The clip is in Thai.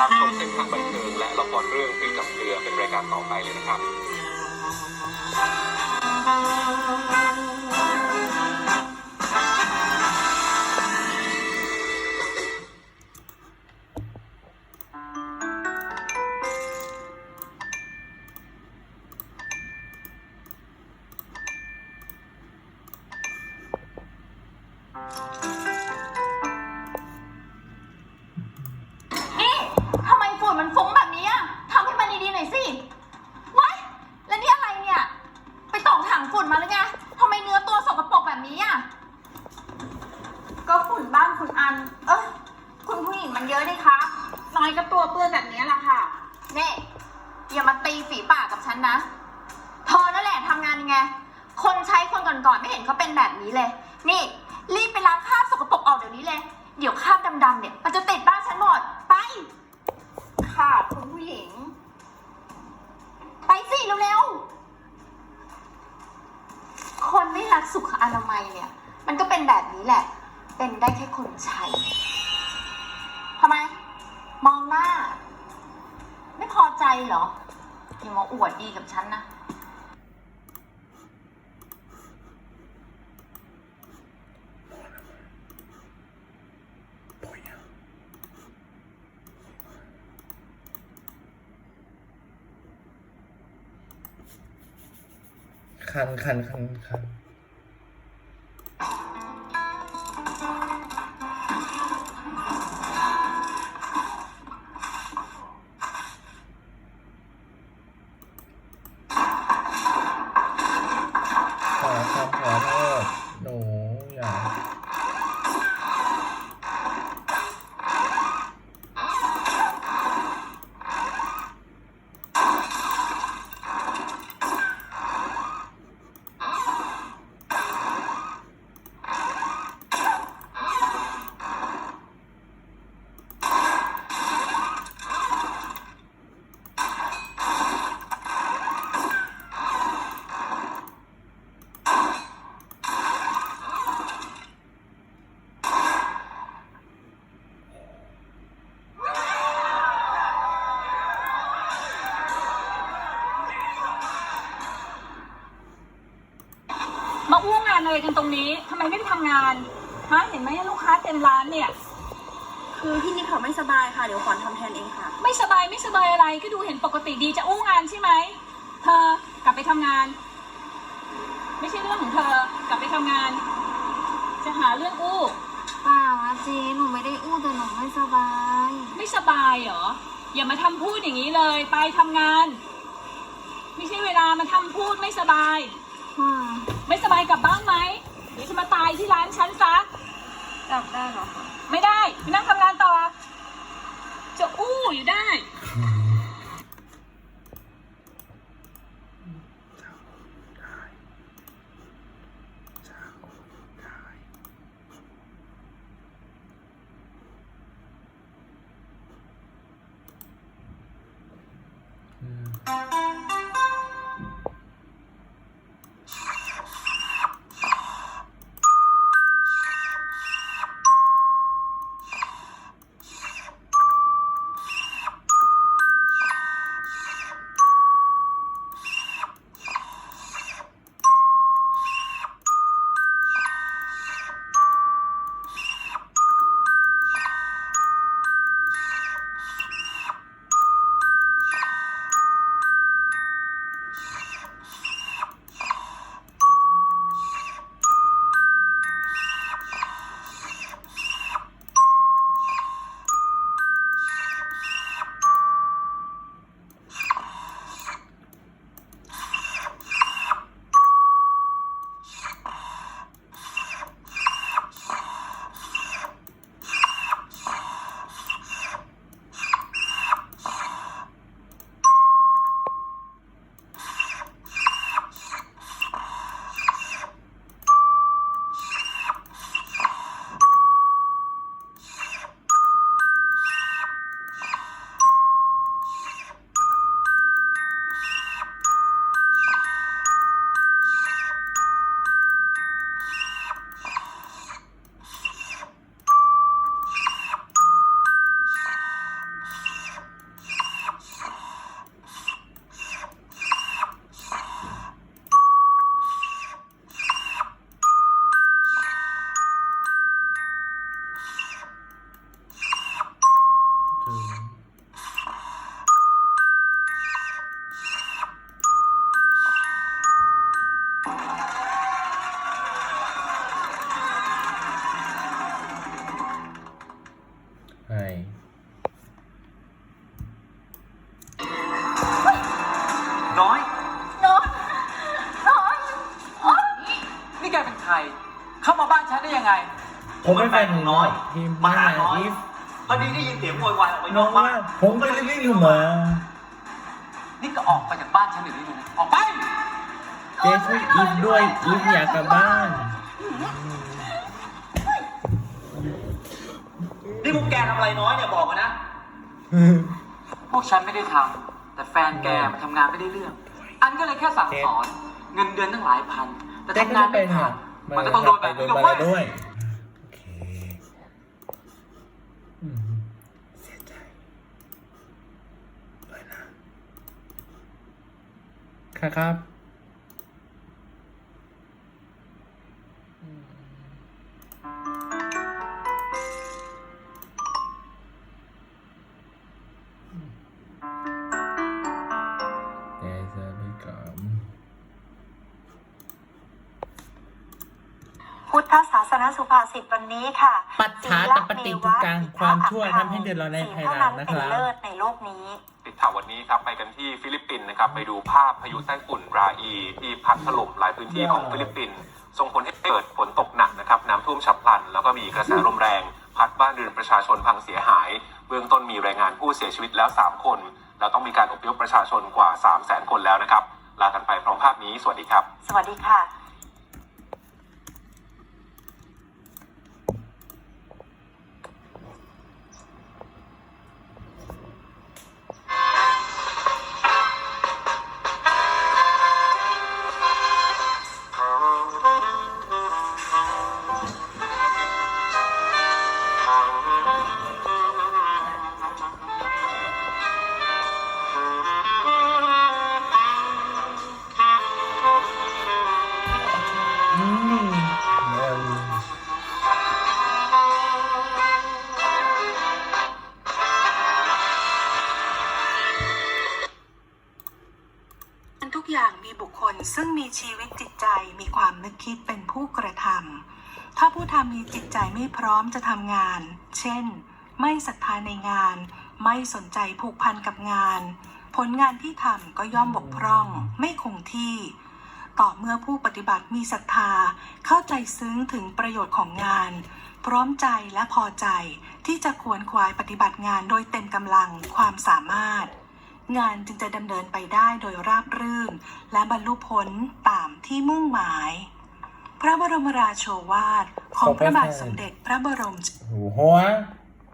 ตามชมเส้นทางบันเทิงและละครเรื่องพริกกับเกลือเป็นรายการต่อไปเลยนะครับ นะ เธอนั่นแหละทำงานยังไง คนใช้คนก่อนๆไม่เห็นเขาเป็นแบบนี้เลย นี่ รีบไปล้างคราบสกปรกออกเดี๋ยวนี้เลย เดี๋ยวคราบดำๆเนี่ย มันจะติดบ้านฉันหมด ไป ค่ะคุณผู้หญิง ไปสิเร็วๆ คนไม่รักสุขอนามัยเนี่ย มันก็เป็นแบบนี้แหละ เป็นได้แค่คนใช้ทำไม มองหน้า ไม่พอใจเหรอ อย่ามาอวดดีกับฉันนะคันคันคันคัน คำขอโทษหนูอย่า มาอ้วงงานอะไร กันตรงนี้ทำไมไม่ไปทำงานฮะเห็นไหมลูกค้าเต็มร้านเนี่ย คือพี่นิดเขาไม่สบายค่ะ เดี๋ยวขวัญทำแทนเองค่ะ ไม่สบายไม่สบายอะไรก็ดูเห็นปกติดีจะอู้งานใช่ไหมเธอกลับไปทำงาน ไม่ใช่เรื่องของเธอกลับไปทำงาน จะหาเรื่องอู้ เปล่าอะเจ๊หนูไม่ได้อู้แต่หนูไม่สบาย ไม่สบายเหรออย่ามาทำพูดอย่างนี้เลย ไปทำงาน ไม่ใช่เวลามาทำพูดไม่สบายอืม ไม่สบายกลับบ้านไหมเดี๋ยวจะมาตายที่ร้านฉันซะกลับได้เหรอคะไม่ได้ไปนั่งทำงานต่อ จะอู้อยู่ได้อื ใช่น้อยน้อยน้อยนี่แกเป็นใคร เข้ามาบ้านฉันได้ยังไง ผมเป็นแฟนของน้อยที่มาบ้าหานน้อยอีฟพอดีได้ยินเสียงโวยวายออกไปนน้อองกว่าบ้าน ผมก็เลยวิ่งอยู่มานี่ก็ออกไปจากบ้านฉันเดี๋ยวนี้เลยนะออกไป เจ๊ช่วยอีฟด้วยอีฟอยากกลับบ้าน นี่พวกแกทำอะไรน้อยเนี่ยบอกมานะ พวกฉันไม่ได้ทำแต่แฟนแกมันทำงานไม่ได้เรื่อง อันก็เลยแค่สั่งสอน เงินเดือนตั้งหลายพัน แต่เจ๊ทำก็งานไม่เป็ไม่นผ่าค่ะนมันก็ต้องโดนแบบนี้โดด้นมาวยด้วยโอเคอืมเสียใจเลยนะค่ะครับ พุทธศาสนสุภาษิตวันนี้ค่ะ ปัจฉาตปฏิทุกังความชั่วทำให้เดือดร้อนในภายหลังนะครับศีลเท่านั้นเป็นเลิศในโลกนี้ติดข่าววันนี้ครับไปกันที่ฟิลิปปินส์นะครับไปดูภาพพายุไต้ฝุ่นราอี ที่พัดถล่มหลายพื้นที่ของฟิลิปปินส์ส่งผลให้เกิดฝนตกหนักนะครับน้ำท่วมฉับพลัน แล้วก็มีกระแสลมแรง พัดบ้านเรือนประชาชนพังเสียหาย เบื้องต้นมีรายงานผู้เสียชีวิตแล้ว 3 คน แล้วต้องมีการอพยพประชาชนกว่า 3 0 0 0 0 0 คนแล้วนะครับลากันไปพร้อมภาพนี้ สวัสดีครับ สวัสดีค่ะ คิดเป็นผู้กระทำถ้าผู้ทำมีจิตใจไม่พร้อมจะทำงาน เช่น ไม่ศรัทธาในงาน ไม่สนใจผูกพันกับงาน ผลงานที่ทำก็ย่อมบกพร่อง ไม่คงที่ ต่อเมื่อผู้ปฏิบัติมีศรัทธา เข้าใจซึ้งถึงประโยชน์ของงาน พร้อมใจและพอใจที่จะขวนขวายปฏิบัติงานโดยเต็มกำลังความสามารถงานจึงจะดำเนินไปได้โดยราบรื่น และบรรลุผลตามที่มุ่งหมาย พระบรมราโชวาทของพระบาทสมเด็จพระบรม โอ้โห